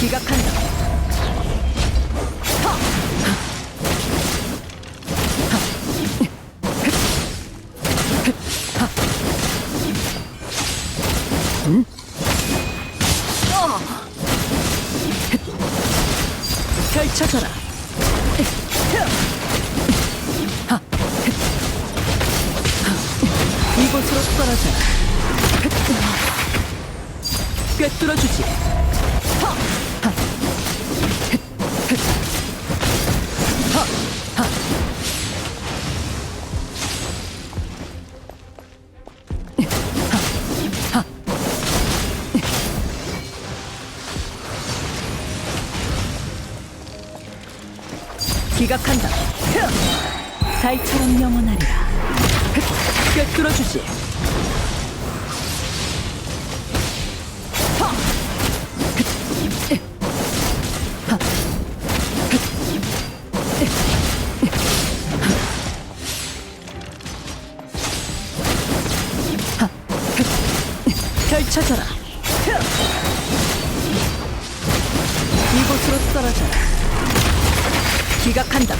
기각한다. 펼쳐져라. 이곳으로 떨어져라. 꿰뚫어주지. 기각한다. 달처럼 영원하리라. 꿰뚫어 주지. 펼쳐져라. 이곳으로 떨어져라. 기각한다.